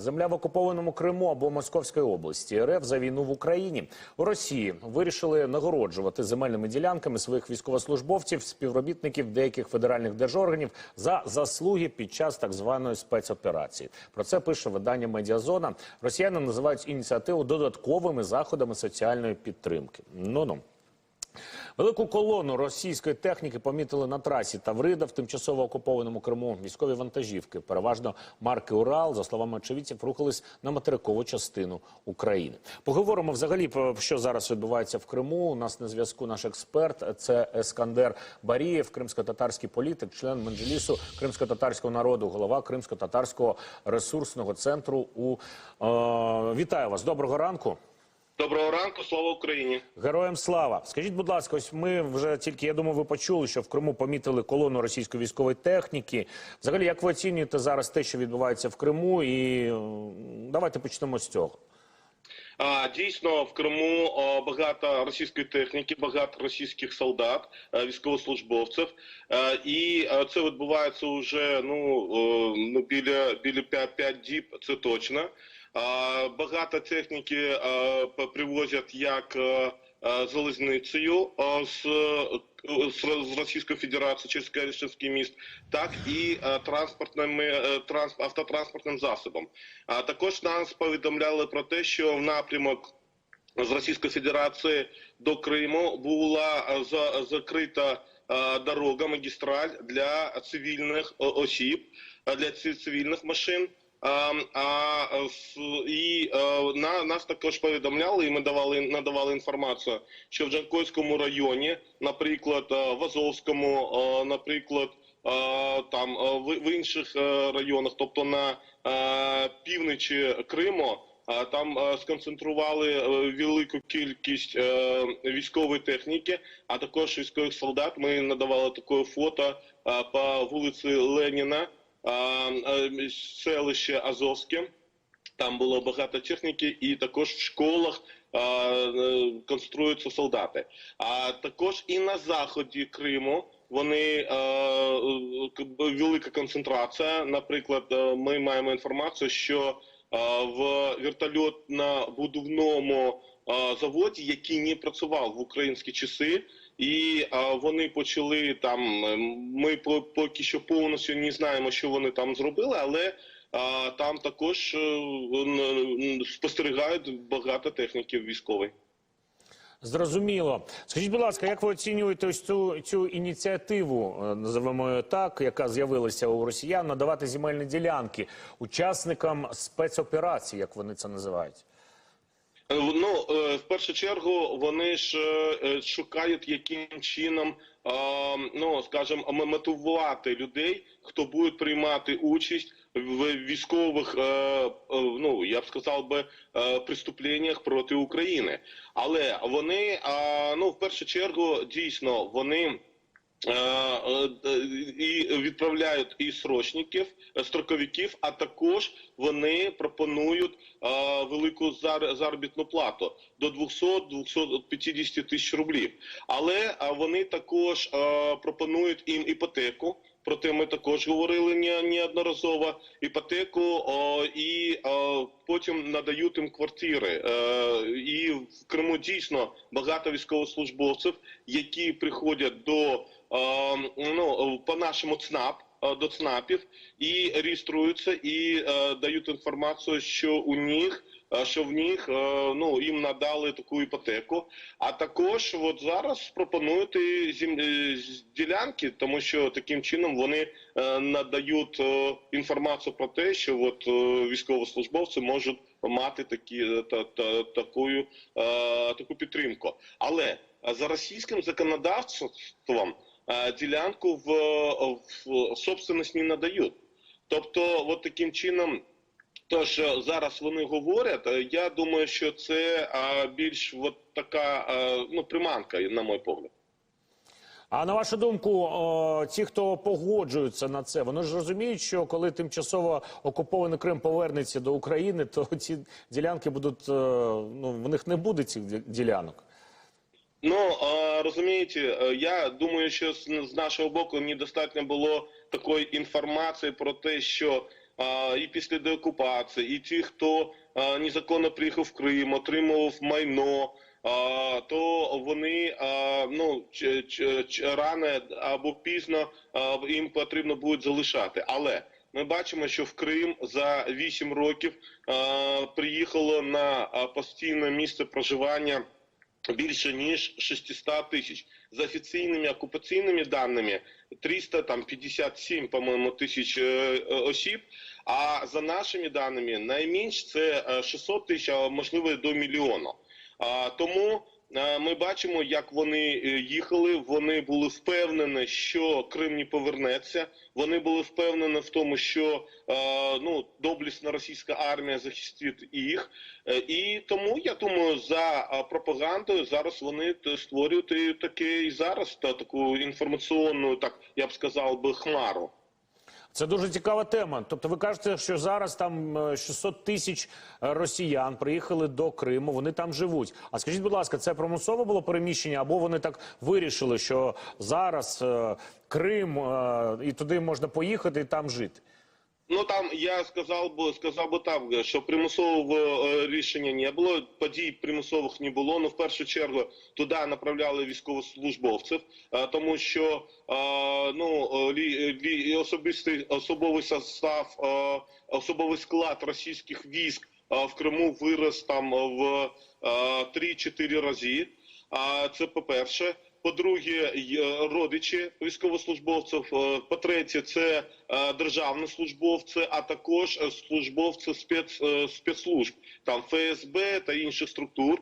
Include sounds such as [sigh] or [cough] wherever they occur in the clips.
Земля в окупованому Криму або Московській області РФ за війну в Україні у Росії вирішили нагороджувати земельними ділянками своїх військовослужбовців, співробітників деяких федеральних держорганів за заслуги під час так званої спецоперації. Про це пише видання Медіазона. Росіяни називають ініціативу додатковими заходами соціальної підтримки. Ну ну. Велику колону російської техніки помітили на трасі Таврида в тимчасово окупованому Криму. Військові вантажівки, переважно марки Урал, за словами очевидців, рухались на материкову частину України. Поговоримо взагалі про що зараз відбувається в Криму. У нас на зв'язку наш експерт. Це Ескандер Барієв, кримсько-татарський політик, член Менджелісу кримсько-татарського народу, голова кримсько-татарського ресурсного центру. У е, вітаю вас. Доброго ранку. Доброго ранку, слава Україні. Героям слава! Скажіть, будь ласка, ось ми вже тільки я думаю, ви почули, що в Криму помітили колону російської військової техніки. Взагалі, як ви оцінюєте зараз те, що відбувається в Криму? І давайте почнемо з цього. А, дійсно, в Криму о, багато російської техніки, багато російських солдат, е, військовослужбовців, Е, і е, це відбувається вже ну, ну біля біля 5, 5 діб. Це точно. Багато техніки привозять як е, е, залізницею з, з, Російської Федерації через Керченський міст, так і е, транспортними транс, автотранспортним засобом. А також нас повідомляли про те, що в напрямок з Російської Федерації до Криму була закрита дорога, магістраль для цивільних осіб, для цивільних машин. А, і е, на нас також повідомляли, і ми давали надавали інформацію, що в Джанкойському районі, наприклад, е, в Азовському, е, наприклад, там в, інших районах, тобто на півночі Криму, Там сконцентрували велику кількість військової техніки, а також військових солдат. Ми надавали таке фото по вулиці Леніна, селище Азовське. Там було багато техніки, і також в школах е, конструюються солдати. А також і на заході Криму вони е, е, велика концентрація. Наприклад, е, ми маємо інформацію, що е, в вертольотно-будівному е, заводі, який не працював в українські часи, і е, вони почали там. е, Ми по- поки що повністю не знаємо, що вони там зробили, але а, там також е, спостерігають багато техніків військової. Зрозуміло. Скажіть, будь ласка, як ви оцінюєте ось цю, цю ініціативу, е, називаємо так, яка з'явилася у росіян, надавати земельні ділянки учасникам спецоперації, як вони це називають? Е, Ну, е, в першу чергу, вони ж е, шукають, яким чином, ну, скажімо, мотивувати людей, хто буде приймати участь в військових, ну, я б сказав би, преступленнях проти України. Але вони, ну, в першу чергу, дійсно, вони і відправляють і срочників, е, строковиків, а також вони пропонують е, велику зар- заробітну плату до 200-250 тисяч рублів. Але е, вони також е, пропонують їм іпотеку. Про те ми також говорили не- неодноразово. Іпотеку о, і о, потім надають їм квартири. Е, і в Криму дійсно багато військовослужбовців, які приходять до е, ну по нашому ЦНАП. До ЦНАПів і реєструються і е, дають інформацію, що у них що в них е, ну їм надали таку іпотеку. А також от зараз пропонують е, ділянки, тому що таким чином вони е, надають е, інформацію про те, що от е, військовослужбовці можуть мати такі е, та, та, таку, е, таку підтримку. Але е, за російським законодавством е, ділянку в, в собственность не надають. Тобто, от таким чином. То, що зараз вони говорять, е, я думаю, що це більш от така ну приманка, на мій погляд. А на вашу думку, о, ті, хто погоджуються на це, вони ж розуміють, що коли тимчасово окупований Крим повернеться до України, то [laughs] ці ділянки будуть е, ну в них не буде цих ділянок. Ну розумієте, е, я думаю, що з, нашого боку недостатньо було такої інформації про те, що і після деокупації, і ті, хто незаконно приїхав в Крим, отримував майно. То вони ну рано або пізно їм потрібно буде залишати. Але ми бачимо, що в Крим за 8 років приїхало на постійне місце проживання більше ніж 600 тисяч. За офіційними окупаційними даними 357, по-моєму, тисяч е, е, осіб. А за нашими даними найменш це е, 600 тисяч, а можливо до мільйону. А, тому е, ми бачимо, як вони е, їхали. Вони були впевнені, що Крим не повернеться. Вони були впевнені в тому, що е, ну доблісна російська армія захистить їх. Е, І тому я думаю, за пропагандою зараз вони створюють таке і зараз та таку інформаційну, так я б сказав би, хмару. Це дуже цікава тема. Тобто, ви кажете, що зараз там е, 600 тисяч е, росіян приїхали до Криму. Вони там живуть. А скажіть, будь ласка, це примусове було переміщення, або вони так вирішили, що зараз е, Крим е, і туди можна поїхати і там жити? Ну там я сказав би сказав би так, що примусового е, рішення не було. Подій примусових не було. Ну в першу чергу туди направляли військовослужбовців, е, тому що е, ну лі, особистий особовий состав, особовий склад російських військ в Криму вирос там в е, 3-4 рази. А це по-перше. По-друге, е, родичі військовослужбовців. Е, По-третє, це е, державні службовці, а також службовці спец, спецслужб, там ФСБ та інших структур.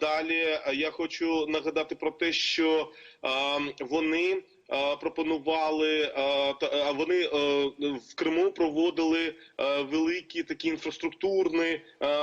Далі я хочу нагадати про те, що вони пропонували е, та- а вони е, в Криму проводили е, великі такі інфраструктурні е,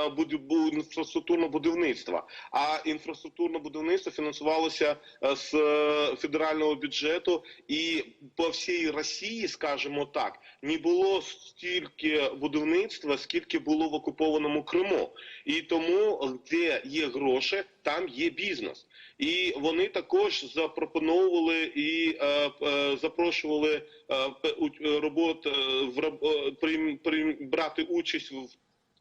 буд- бу- інфраструктурне будівництво. А інфраструктурне будівництво фінансувалося е, з е, федерального бюджету, і по всій Росії, скажімо так, не було стільки будівництва, скільки було в окупованому Криму. І тому, де є гроші, там є бізнес. І вони також запропонували і е, е, запрошували е, робот е, в раб- е, прийм- брати участь в.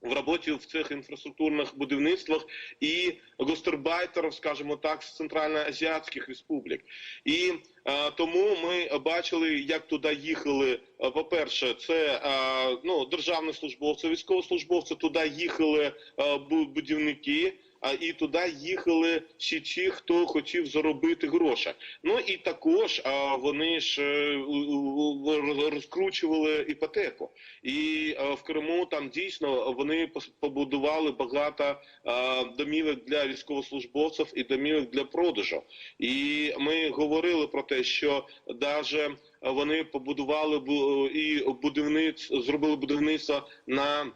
В роботі в цих інфраструктурних будівництвах і гостербайтерів, скажімо так, з центральноазіатських республік. І е, тому ми бачили, як туди їхали. е, По-перше, це е, ну державні службовці, військовослужбовці туди їхали е, будівники. А і туди їхали всі ті, хто хотів заробити гроші. Ну і також а, вони ж е, розкручували іпотеку. І е, в Криму там дійсно вони побудували багато домівок для військовослужбовців і домівок для продажу. І ми говорили про те, що навіть вони побудували бу- і будівництво, зробили будівництво на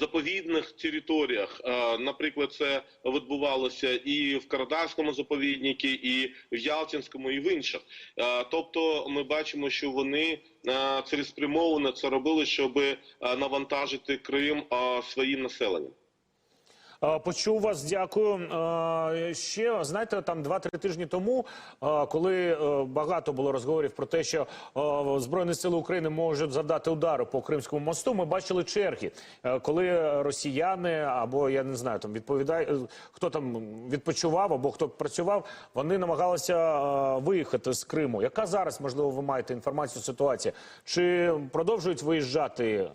заповідних територіях. Е, Наприклад, це відбувалося і в Карадарському заповіднику, і в Ялтинському, і в інших. Е, Тобто, ми бачимо, що вони е, цілеспрямовано це робили, щоб е, навантажити Крим е, своїм населенням. Почув вас, дякую. Ще знаєте, там два-три тижні тому, коли е, багато було розговорів про те, що збройні сили України можуть завдати удару по Кримському мосту. Ми бачили черги, е, коли росіяни або я не знаю, там відповідає е, хто там відпочивав або хто працював, вони намагалися виїхати з Криму. Яка зараз можливо ви маєте інформацію ситуація? Чи продовжують виїжджати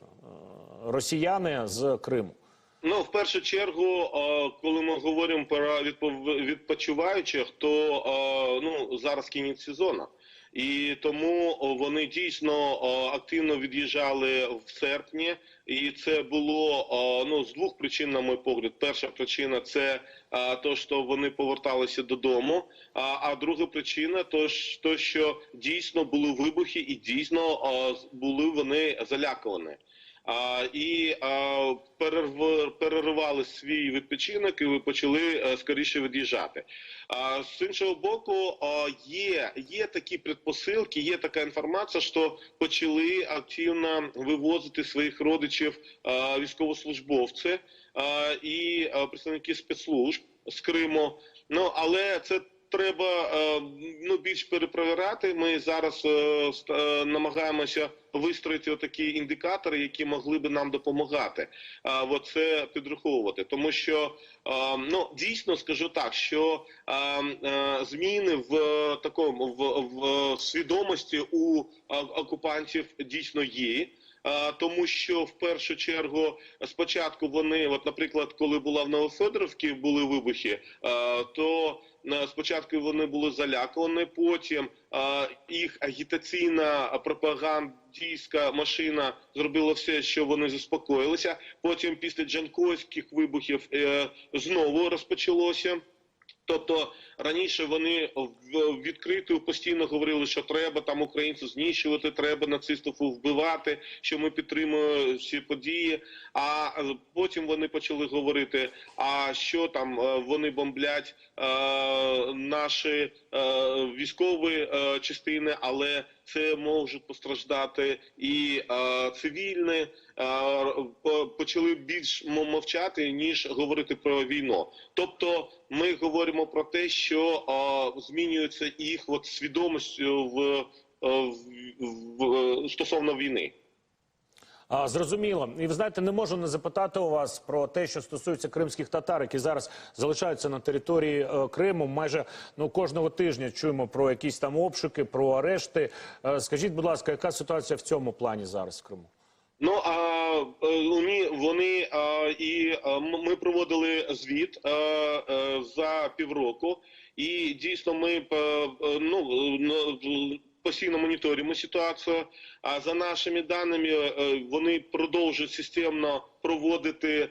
росіяни з Криму? Ну, в першу чергу, коли ми говоримо про відпочиваючих, то ну зараз кінець сезону. І тому вони дійсно активно від'їжджали в серпні, і це було ну з двох причин, на мій погляд. Перша причина це то, що вони поверталися додому. А друга причина то, що дійсно були вибухи, і дійсно були вони залякувані. І а, перерв, переривали свій відпочинок і почали е, скоріше від'їжджати. З іншого боку, є, є такі предпосилки, є така інформація, що почали активно вивозити своїх родичів військовослужбовці і представники спецслужб з Криму. Ну але це треба е, ну більш перепровіряти. Ми зараз е, е, намагаємося вистроїти такі індикатори, які могли би нам допомагати. е, це підраховувати, тому що ну дійсно скажу так, що зміни в такому в, в свідомості у окупантів дійсно є. Тому що в першу чергу спочатку вони, от, наприклад, коли була в Новофедоровці, були вибухи, то спочатку вони були залякані, потім їх агітаційна пропагандистська машина зробила все, що вони заспокоїлися. Потім після джанкойських вибухів е, знову розпочалося. Тобто раніше вони відкрито постійно говорили, що треба там українців знищувати, треба нацистів вбивати, що ми підтримуємо всі події. А потім вони почали говорити: а що там е, вони бомблять е, наші е, військові е, частини, але це можуть постраждати і е, цивільні. е, почали більш мовчати ніж говорити про війну. Тобто, ми говоримо про те, що е, змінюється їх от свідомість в, е, в, в стосовно війни. А, зрозуміло. І ви знаєте, не можу не запитати у вас про те, що стосується кримських татар, які зараз залишаються на території е, Криму. Майже ну кожного тижня чуємо про якісь там обшуки, про арешти. Е, скажіть, будь ласка, яка ситуація в цьому плані зараз в Криму? Ну а е, вони, вони і ми проводили звіт е, е, за півроку, і дійсно ми ну постійно моніторимо ситуацію. А за нашими даними, вони продовжують системно проводити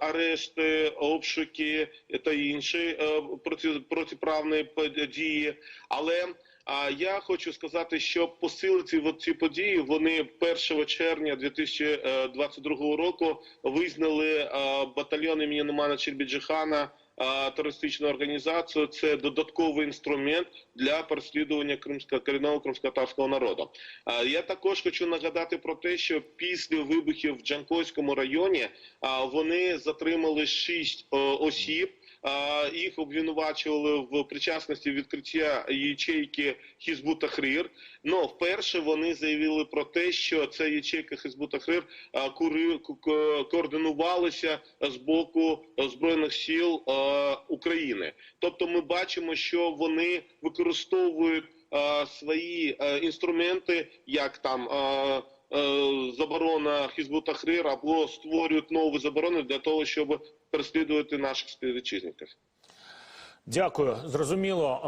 арешти, обшуки та інші проти, протиправні дії. Але а я хочу сказати, що посилити от ці події вони 1 червня 2022 року визнали е, батальйон імені Нумана Чербіджихана е, терористичною організацією. Це додатковий інструмент для переслідування кримського корінного кримськотарського народу. Е, Я також хочу нагадати про те, що після вибухів в Джанкойському районі вони затримали шість осіб. Їх обвинувачували в причасності відкриття ячейки Хізбу Тахрір. Ну вперше вони заявили про те, що ця ячейка Хізбу ко- координувалася з боку збройних сил України. Тобто, ми бачимо, що вони використовують свої інструменти, як там. Заборона Хізбу Тахрир або створюють нові заборони для того, щоб переслідувати наших співвітчизників. Дякую, зрозуміло.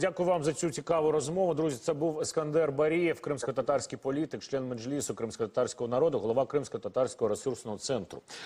Дякую вам за цю цікаву розмову. Друзі, це був Ескандер Барієв, кримсько-татарський політик, член меджлісу кримсько-татарського народу, голова кримсько-татарського ресурсного центру.